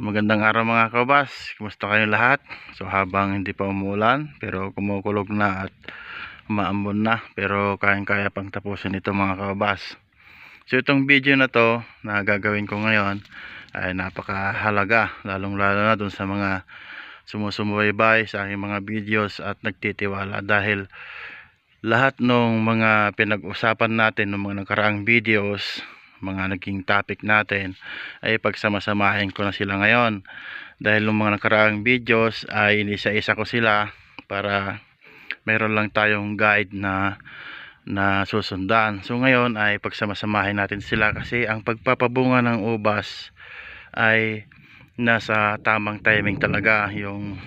Magandang araw mga kabas. Kumusta kayo lahat? So habang hindi pa umuulan pero kumukulog na at maambon na pero kayang-kaya pang tapusin ito mga kabas. So itong video na to na gagawin ko ngayon ay napakahalaga lalong lalo na dun sa mga sumusumubaybay sa aking mga videos at nagtitiwala dahil lahat ng mga pinag-usapan natin ng mga nakaraang videos mga naging topic natin ay pagsamasamahin ko na sila ngayon. Dahil ng mga nakaraang videos ay inisa-isa ko sila para meron lang tayong guide na na susundan. So ngayon ay pagsamasamahin natin sila kasi ang pagpapabunga ng ubas ay nasa tamang timing talaga. Yung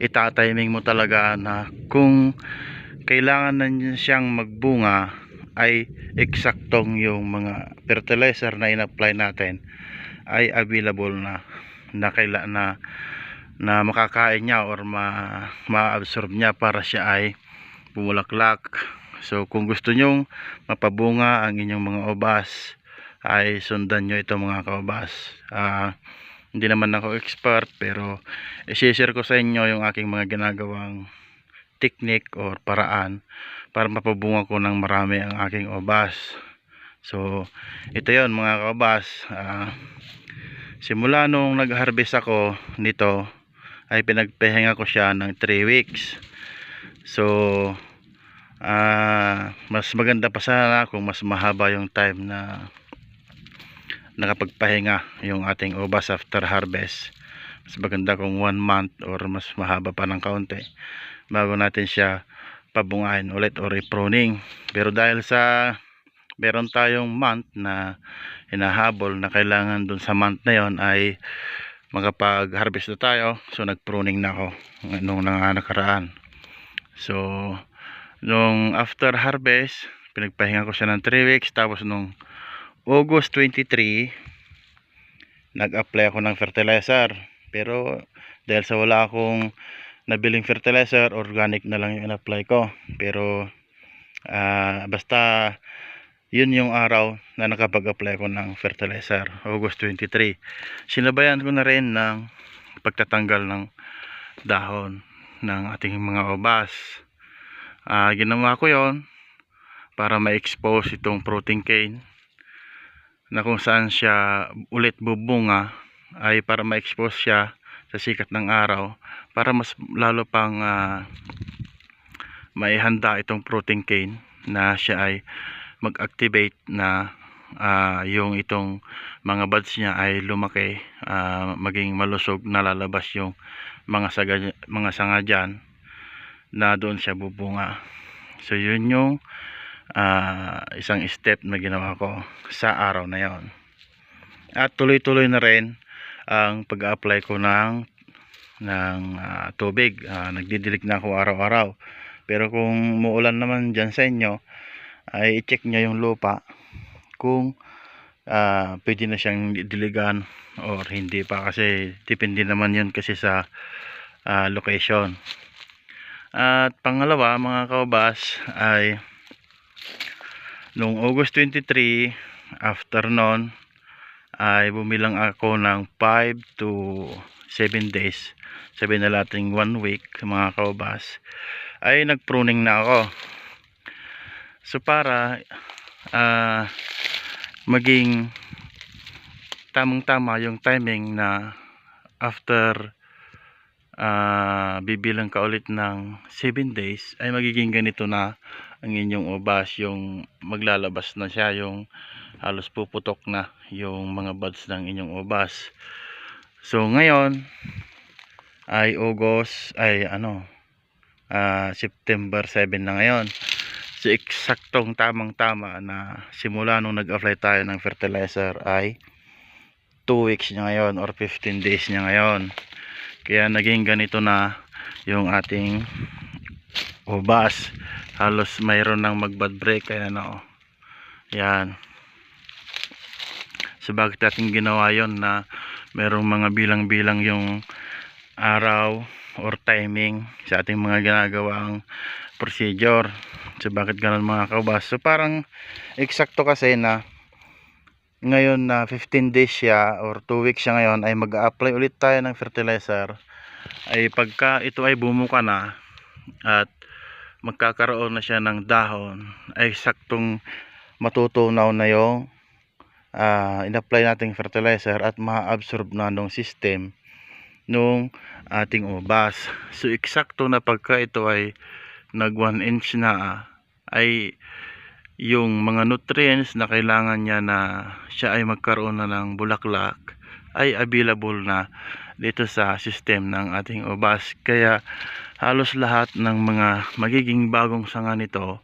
itatiming mo talaga na kung kailangan na siyang magbunga ay eksaktong yung mga fertilizer na in-apply natin ay available na na kaila na na makakain niya or ma ma-absorb niya para siya ay bumulaklak. So kung gusto nyong mapabunga ang inyong mga ubas ay sundan nyo ito mga kaubas. Ah hindi naman ako expert pero i-share ko sa inyo yung aking mga ginagawang technique or paraan para mapabunga ko ng marami ang aking obas. So ito yon mga kaobas. Uh, simula nung nag-harvest ako nito ay pinagpahinga ko siya ng 3 weeks. So uh, mas maganda pa sana kung mas mahaba yung time na nakapagpahinga yung ating obas after harvest. Mas maganda kung 1 month or mas mahaba pa ng kaunti bago natin siya pabungahin ulit or i-pruning pero dahil sa meron tayong month na hinahabol na kailangan dun sa month na yon ay makapag harvest na tayo so nag pruning na ako nung nakaraan. So nung after harvest pinagpahinga ko siya ng 3 weeks tapos nung August 23 nag apply ako ng fertilizer. Pero dahil sa wala akong nabiling fertilizer organic na lang yung in-apply ko. Pero uh, basta yun yung araw na nakapag-apply ko ng fertilizer August 23 sinabayan ko na rin ng pagtatanggal ng dahon ng ating mga obas. Uh, ginawa ko yon para ma-expose itong protein cane na kung saan siya ulit bubunga ay para ma-expose siya sa sikat ng araw para mas lalo pang uh, maihanda itong protein cane na siya ay mag-activate na uh, yung itong mga buds niya ay lumaki uh, maging malusog na lalabas yung mga saga, mga sanga dyan na doon siya bubunga. So yun yung uh, isang step na ginawa ko sa araw na yon at tuloy-tuloy na rin ang pag-apply ko ng ng uh, tubig. Uh, nagdidilig na ako araw-araw. Pero kung muulan naman dyan sa inyo ay i-check nyo yung lupa kung uh, pwede na siyang diligan or hindi pa. Kasi depende naman yun kasi sa uh, location. At pangalawa mga kaubas ay noong August 23 after noon ay bumilang ako ng 5 to 7 days. Sabihin na natin 1 week mga kaubas ay nagpruning na ako. So para uh, maging tamang tama yung timing na after uh, bibilang ka ulit ng 7 days ay magiging ganito na ang inyong ubas yung maglalabas na siya yung halos puputok na yung mga buds ng inyong ubas. So ngayon ay August ay ano uh, September 7 na ngayon. So eksaktong tamang tama na simula nung nag-apply tayo ng fertilizer ay 2 weeks niya ngayon or 15 days niya ngayon. Kaya naging ganito na yung ating ubas. Halos mayroon ng mag-bad break kaya na oh. yan so bakit natin ginawa yon na merong mga bilang-bilang yung araw or timing sa ating mga ginagawang procedure? So bakit ganun mga kaubas? So parang eksakto kasi na ngayon na 15 days siya or 2 weeks siya ngayon ay mag-apply ulit tayo ng fertilizer. Ay pagka ito ay bumuka na at magkakaroon na siya ng dahon ay saktong matutunaw na yung ah, in-apply nating fertilizer at ma-absorb na nung system nung ating ubas. So eksakto na pagka ito ay nag 1 inch na ay yung mga nutrients na kailangan niya na siya ay magkaroon na ng bulaklak ay available na dito sa system ng ating ubas. Kaya halos lahat ng mga magiging bagong sanga nito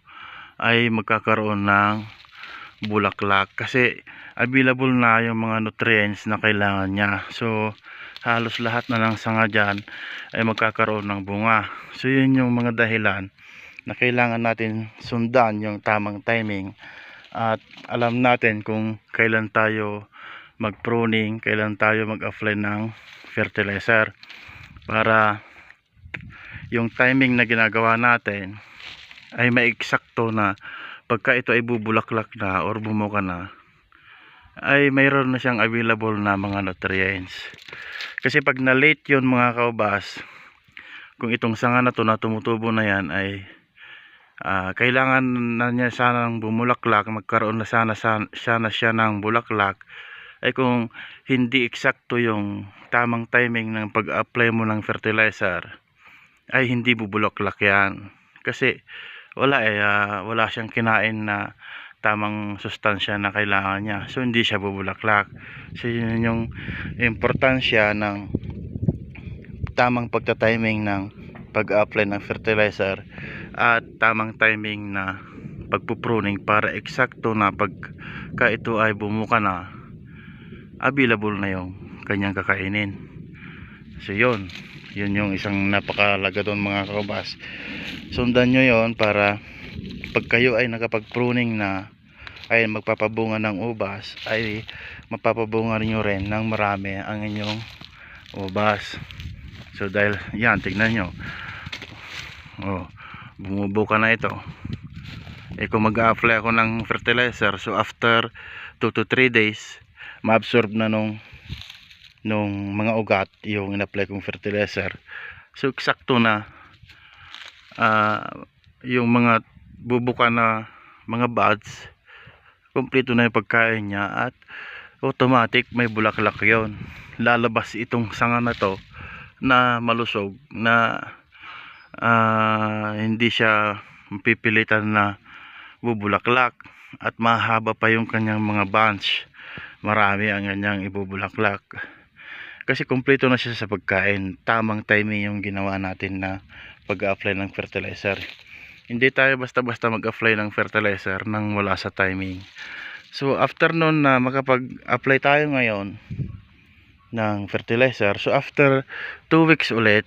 ay magkakaroon ng bulaklak. Kasi available na yung mga nutrients na kailangan niya. So halos lahat na ng sanga dyan ay magkakaroon ng bunga. So yun yung mga dahilan na kailangan natin sundan yung tamang timing. At alam natin kung kailan tayo mag pruning kailan tayo mag-apply ng fertilizer. Para yung timing na ginagawa natin ay maeksakto na pagka ito ay bubulaklak na or bumuka na ay mayroon na siyang available na mga nutrients. Kasi pag na late yun mga kaubas kung itong sanga na to na tumutubo na yan ay ah, kailangan na niya sanang bumulaklak magkaroon na sana, sana, sana siya ng bulaklak ay kung hindi eksakto yung tamang timing ng pag-apply mo ng fertilizer ay hindi bubulaklak yan. Kasi wala eh ah, wala siyang kinain na tamang sustansya na kailangan niya. So hindi siya bubulaklak. So yun yung importansya ng tamang pagta-timing ng pag-apply ng fertilizer at tamang timing na pagpupruning para eksakto na pagka ito ay bumuka na available na yung kanyang kakainin. So yun yun yung isang napakalaga doon mga kabas sundan nyo yon para pag kayo ay nakapag-pruning na ay magpapabunga ng ubas ay mapapabunga nyo rin ng marami ang inyong ubas. So dahil yan tignan nyo. Oh, bumubuka na ito. Eh kung mag-apply ako ng fertilizer so after 2 to 3 days ma-absorb na nung nung mga ugat yung in-apply kong fertilizer. So eksakto na ah, yung mga bubuka na mga buds kompleto na yung pagkain niya at automatic may bulaklak yon lalabas itong sanga na to na malusog na ah, hindi siya pipilitan na bubulaklak at mahaba pa yung kanyang mga bunch. Marami ang kanyang ibubulaklak kasi kumpleto na siya sa pagkain. Tamang timing yung ginawa natin na pag-apply ng fertilizer. Hindi tayo basta-basta mag-apply ng fertilizer nang wala sa timing. So after nun na makapag-apply tayo ngayon ng fertilizer so after 2 weeks ulit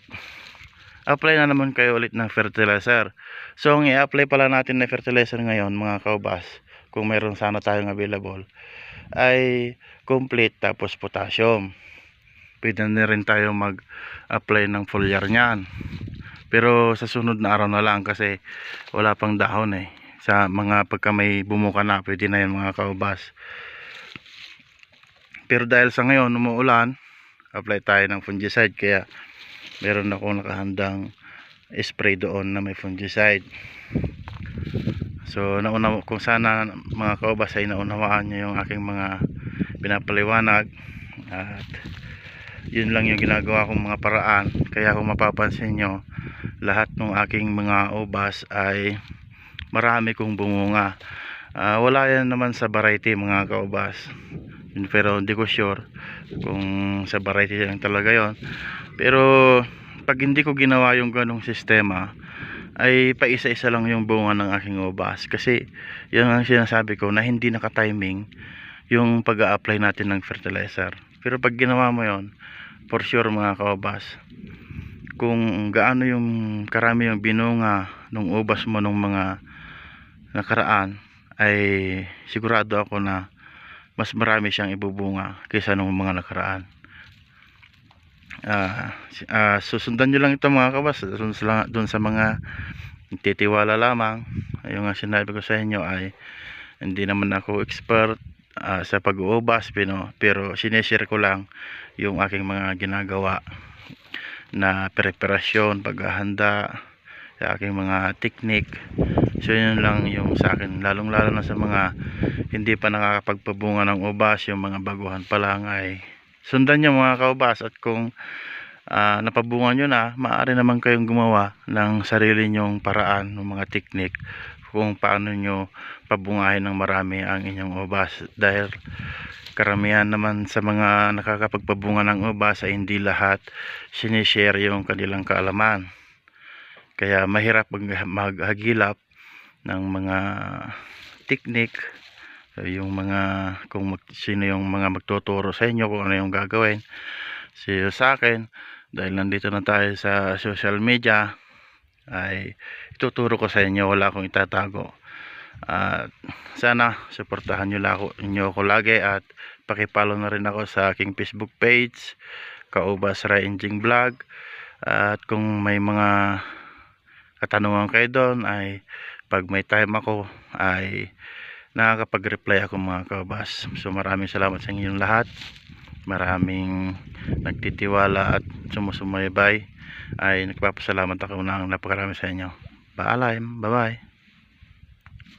apply na naman kayo ulit ng fertilizer. So ang i-apply pala natin na fertilizer ngayon mga kaubas kung mayroon sana tayong available ay complete tapos potassium pwede na rin tayo mag apply ng foliar nyan pero sa sunod na araw na lang kasi wala pang dahon eh. Sa mga pagka may bumuka na pwede na yan mga kaubas. Pero dahil sa ngayon umuulan apply tayo ng fungicide. Kaya meron ako nakahandang spray doon na may fungicide. So nauna kung sana mga kaubas ay naunawaan nyo yung aking mga pinapaliwanag. At yun lang yung ginagawa kong mga paraan. Kaya kung mapapansin nyo lahat ng aking mga ubas ay marami kong bumunga Ah, wala yan naman sa variety mga kaubas. Yun, pero hindi ko sure kung sa variety lang talaga yon pero pag hindi ko ginawa yung ganong sistema ay paisa-isa lang yung bunga ng aking ubas. Kasi yan ang sinasabi ko na hindi naka-timing yung pag apply natin ng fertilizer. Pero pag ginawa mo yon for sure mga kaubas kung gaano yung karami yung binunga ng ubas mo nung mga nakaraan ay sigurado ako na mas marami siyang ibubunga kaysa nung mga nakaraan. Si- ah, susundan nyo lang ito mga kabas dun sa, dun sa mga titiwala lamang. Yung nga sinabi ko sa inyo ay hindi naman ako expert ah, sa pag-uubas pero, pero sinishare ko lang yung aking mga ginagawa na preparasyon, paghahanda sa aking mga technique. So yun lang yung sa akin. Lalong lalo na sa mga hindi pa nakakapagpabunga ng ubas yung mga baguhan pa lang ay sundan nyo mga kaubas. At kung ah, napabunga nyo na maaari naman kayong gumawa ng sarili nyong paraan ng mga technique kung paano nyo pabungahin ng marami ang inyong ubas. Dahil karamihan naman sa mga nakakapagpabunga ng ubas ay hindi lahat sinishare yung kanilang kaalaman. Kaya mahirap mag- maghagilap ng mga So, yung mga kung mag, sino yung mga magtuturo sa inyo kung ano yung gagawin. So sa akin dahil nandito na tayo sa social media ay ituturo ko sa inyo wala akong itatago. At sana suportahan nyo, lako, nyo ako lagi at pakipalo na rin ako sa aking facebook page Kaubas Ranging Vlog. At kung may mga katanungan kayo doon ay pag may time ako ay nakakapag-reply ako mga kabas so maraming salamat sa inyong lahat maraming nagtitiwala at sumusumaybay. Ay nagpapasalamat ako ng napakarami sa inyo. Paalam. Bye bye